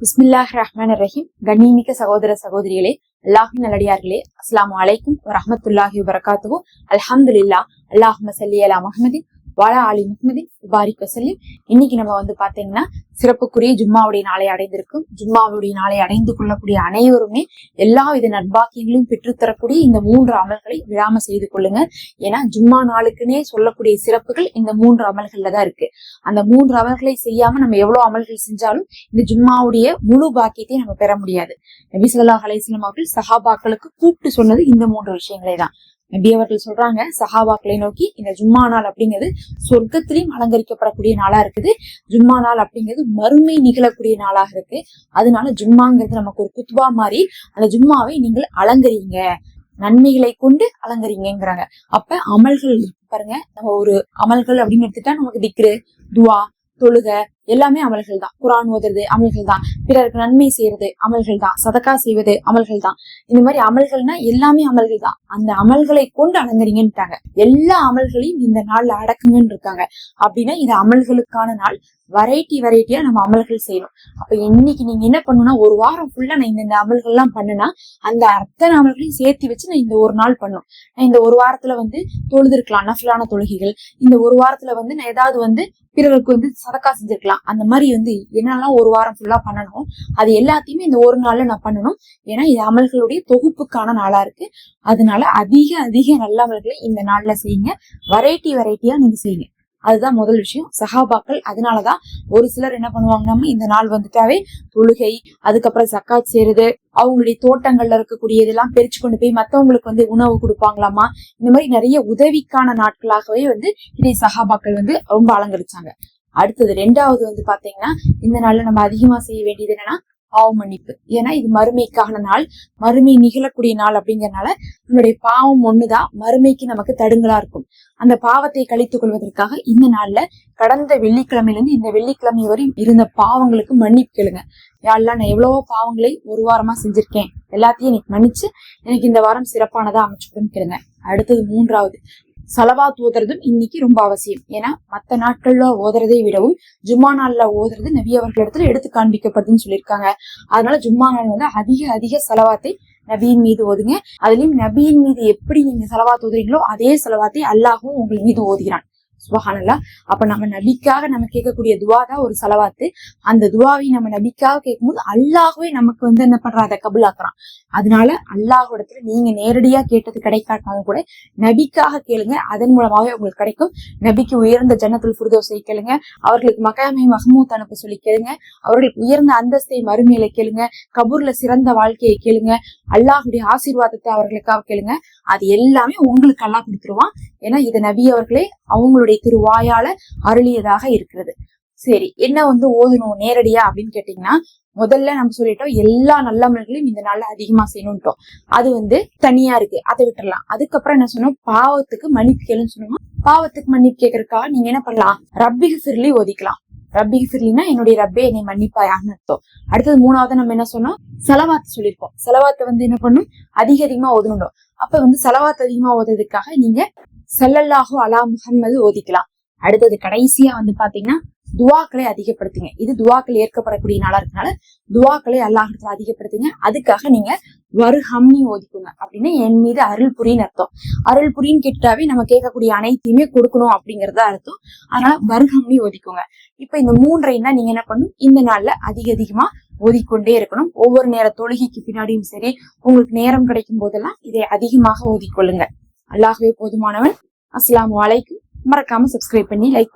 பிஸ்மில்லாஹ் ரஹ்மான் ரஹீம். கண்ணிமிக்க சகோதர சகோதரிகளே அல்லாஹின் நல்லடியார்களே அஸ்லாம் அலைக்கும் வரஹ்மத்துல்லாஹி வபரகாத்துஹு அல்ஹம்துலில்லாஹ் அல்லாஹ் சல்லி அலா முஹம்மதின் வாலா ஆலி முஹம்மதின் பாரிக் வசல்லிம் இன்னைக்கு நம்ம வந்து பாத்தீங்கன்னா சிறப்புக்குரிய ஜும்மாவுடைய நாளை அடைந்திருக்கும். ஜும்மாவுடைய நாளை அடைந்து கொள்ளக்கூடிய அனைவருமே எல்லா வித நட்பாக்கியங்களும் பெற்றுத்தரக்கூடிய இந்த மூன்று அமல்களை விழாம செய்து கொள்ளுங்க. ஏன்னா ஜும்மா நாளுக்குன்னே சொல்லக்கூடிய சிறப்புகள் இந்த மூன்று அமல்கள்ல தான் இருக்கு. அந்த மூன்று அமல்களை செய்யாம நம்ம எவ்வளவு அமல்கள் செஞ்சாலும் இந்த ஜும்மாவுடைய முழு பாக்கியத்தை நம்ம பெற முடியாது. நபி ஸல்லல்லாஹு அவர்கள் சஹாபாக்களுக்கு கூப்பிட்டு சொன்னது இந்த மூன்று விஷயங்களே தான். நபி அவர்கள் சொல்றாங்க சஹாபாக்களை நோக்கி இந்த ஜும்மா நாள் அப்படிங்கிறது சொர்க்கத்திலையும் அலங்கரிக்கப்படக்கூடிய நாளா இருக்குது. ஜும்மா நாள் அப்படிங்கிறது மறுமை நிகழக்கூடிய நாளாக இருக்கு. அதனால ஜும்மாங்கிறது நமக்கு ஒரு குத்துவா மாதிரி அந்த ஜும்மாவை நீங்கள் அலங்கரிங்க நன்மைகளை கொண்டு அலங்கரிங்கிறாங்க அப்ப அமல்கள் பாருங்க. நம்ம ஒரு அமல்கள் அப்படின்னு எடுத்துட்டா நமக்கு திக்ரு துவா தொழுக எல்லாமே அமல்கள் தான் குரான் ஓதுறது அமல்கள் தான் பிறருக்கு நன்மை செய்யறது அமல்கள் தான் சதக்கா செய்வது அமல்கள் தான் இந்த மாதிரி அமல்கள்னா எல்லாமே அமல்கள் தான் அந்த அமல்களை கொண்டு அலங்கரிங்கன்ட்டாங்க எல்லா அமல்களையும் இந்த நாள்ல அடக்குங்கன்னு இருக்காங்க அப்படின்னா இது அமல்களுக்கான நாள். வெரைட்டி வெரைட்டியா நம்ம அமல்கள் செய்யணும். அப்ப இன்னைக்கு நீங்க என்ன பண்ணணும்னா ஒரு வாரம் ஃபுல்லா நான் இந்த இந்த அமல்கள் எல்லாம் பண்ணுனா அந்த அத்தனை அமல்களையும் சேர்த்து வச்சு நான் இந்த ஒரு நாள் பண்ணும். நான் இந்த ஒரு வாரத்துல வந்து தொழுதிருக்கலாம். நஃபிலான தொழுகைகள். இந்த ஒரு வாரத்துல வந்து நான் ஏதாவது வந்து பிறருக்கு வந்து சதக்கா செஞ்சிருக்கலாம். அந்த மாதிரி வந்து என்னெல்லாம் ஒரு வாரம் ஃபுல்லா பண்ணணும் அது எல்லாத்தையுமே இந்த ஒரு நாள்ல நான் பண்ணணும். ஏன்னா இது அமல்களுடைய தொகுப்புக்கான நாளா இருக்கு. அதனால அதிக அதிக நல்ல அமல்களை இந்த நாள்ல செய்யுங்க. வெரைட்டி வெரைட்டியா நீங்க செய்யுங்க. அதுதான் முதல் விஷயம். சஹாபாக்கள் அதனாலதான் ஒரு சிலர் என்ன பண்ணுவாங்கன்னா இந்த நாள் வந்துட்டாவே தொழுகை அதுக்கப்புறம் சக்காத் செய்யறது அவங்களுடைய தோட்டங்கள்ல இருக்கக்கூடிய இதெல்லாம் பிரிச்சு கொண்டு போய் மத்தவங்களுக்கு வந்து உணவு கொடுப்பாங்களாமா? இந்த மாதிரி நிறைய உதவிக்கான நாட்களாகவே வந்து இதை சஹாபாக்கள் வந்து ரொம்ப அலங்கரிச்சாங்க. அடுத்தது ரெண்டாவது வந்து பாத்தீங்கன்னா இந்த நாள்ல நம்ம அதிகமா செய்ய வேண்டியது என்னன்னா பாவ மன்னிப்பு. ஏன்னா இது மறுமைக்கான நாள். மறுமை நிகழக்கூடிய நாள் அப்படிங்கறனால நம்மளுடைய பாவம் ஒண்ணுதான். மறுமைக்கு நமக்கு தடுங்களா இருக்கும். அந்த பாவத்தை கழித்துக் கொள்வதற்காக இந்த நாள்ல கடந்த வெள்ளிக்கிழமையிலிருந்து இந்த வெள்ளிக்கிழமை வரை இருந்த பாவங்களுக்கு மன்னிப்பு கேளுங்க. யாரெல்லாம் நான் எவ்வளவோ பாவங்களை ஒரு வாரமா செஞ்சிருக்கேன். எல்லாத்தையும் எனக்கு மன்னிச்சு எனக்கு இந்த வாரம் சிறப்பானதா அமைச்சுக்கணும்னு கேளுங்க. அடுத்தது மூன்றாவது சலவாத் ஓதுறதும் இன்னைக்கு ரொம்ப அவசியம். ஏன்னா மற்ற நாட்கள்ல ஓதுறதை விடவும் ஜும்மா நாள்ல ஓதுறது நபி அவர்களிடத்துல எடுத்து காண்பிக்கப்படுதுன்னு சொல்லியிருக்காங்க. அதனால ஜும்மா நாள் வந்து அதிக அதிக செலவாத்தை நபியின் மீது ஓதுங்க. அதுலயும் நபியின் மீது எப்படி நீங்க செலவாத் ஓதுறீங்களோ அதே செலவாத்தை அல்லாஹும் உங்கள் மீது ஓதுகிறான். சுபஹானல்லா. அப்ப நம்ம நபிக்காக நம்ம கேட்கக்கூடிய துவா தான் ஒரு செலவாத்து. அந்த துவாவை நம்ம நபிக்காக கேட்கும்போது அல்லாஹ்வே நமக்கு வந்து என்ன பண்றா? அதை கபுலாக்குறான். அதனால அல்லாஹ்விடத்துல நீங்க நேரடியா கேட்டது கிடைக்காட்டாலும் கூட நபிக்காக கேளுங்க. அதன் மூலமாவே உங்களுக்கு கிடைக்கும். நபிக்கு உயர்ந்த ஜன்னத்துல் புரிதோசை கேளுங்க. அவர்களுக்கு மகாமை மஹமூத் அனுப்ப சொல்லி கேளுங்க. அவர்களுக்கு உயர்ந்த அந்தஸ்தை மறுமையில கேளுங்க. கபூர்ல சிறந்த வாழ்க்கையை கேளுங்க. அல்லாஹுடைய ஆசீர்வாதத்தை அவர்களுக்காக கேளுங்க. அது எல்லாமே உங்களுக்கு அல்லாஹ் கொடுத்துருவான். ஏன்னா இதை நபி அவர்களே அவங்களுடைய திருவாயால அருளியதாக இருக்கிறது. சரி என்ன வந்து ஓதணும் நேரடியா அப்படின்னு கேட்டீங்கன்னா முதல்ல நம்ம சொல்லிட்டோம் எல்லா நல்லமல்களையும் இந்த நாள்ல அதிகமா செய்யணும்ட்டோம். அது வந்து தனியா இருக்கு அதை விட்டுறலாம். அதுக்கப்புறம் என்ன சொன்னோம்? பாவத்துக்கு மன்னிப்பு கேளுன்னு சொன்னோம். பாவத்துக்கு மன்னிப்பு கேட்கறக்கா நீங்க என்ன பண்ணலாம்? ரப்பிகு ஃபிர்லி ஒதிக்கலாம் ரப்பிகு ஃபிர்லினா என்னுடைய ரப்பே என்னை மன்னிப்பாயான்னு அர்த்தம். அடுத்தது மூணாவது நம்ம என்ன சொன்னோம்? செலவாத்து சொல்லியிருக்கோம். செலவாத்தை வந்து என்ன பண்ணும்? அதிக அதிகமா ஓதணும் அப்ப வந்து செலவாத்து அதிகமா ஓதுறதுக்காக நீங்க சல்லல்லாஹு அலா முஹம்மது ஓதிக்கலாம். அடுத்தது கடைசியா வந்து பாத்தீங்கன்னா துவாக்களை அதிகப்படுத்துங்க. இது துவாக்கள் ஏற்கப்படக்கூடிய நாளா இருக்கனால துவாக்களை அல்லாஹத்துல அதிகப்படுத்துங்க. அதுக்காக நீங்க வருஹம்னி ஓதிக்குங்க அப்படின்னு என் மீது அருள் புரின்னு அர்த்தம். அருள் புரின்னு கேட்டாவே நம்ம கேட்கக்கூடிய அனைத்தையுமே கொடுக்கணும் அப்படிங்கறத அர்த்தம். அதனால வருஹம்னி ஓதிக்குங்க. இப்ப இந்த மூன்றையும் தான் நீங்க என்ன பண்ணும் இந்த நாள்ல அதிக அதிகமா ஓதிக்கொண்டே இருக்கணும். ஒவ்வொரு நேர தொழுகைக்கு பின்னாடியும் சரி உங்களுக்கு நேரம் கிடைக்கும் போதெல்லாம் இதை அதிகமாக ஓதிக்கொள்ளுங்க. அல்லாஹ்வே போதுமானவன். அஸ்லாம் அலைக்கும். மறக்காம சப்ஸ்கிரைப் பண்ணி லைக்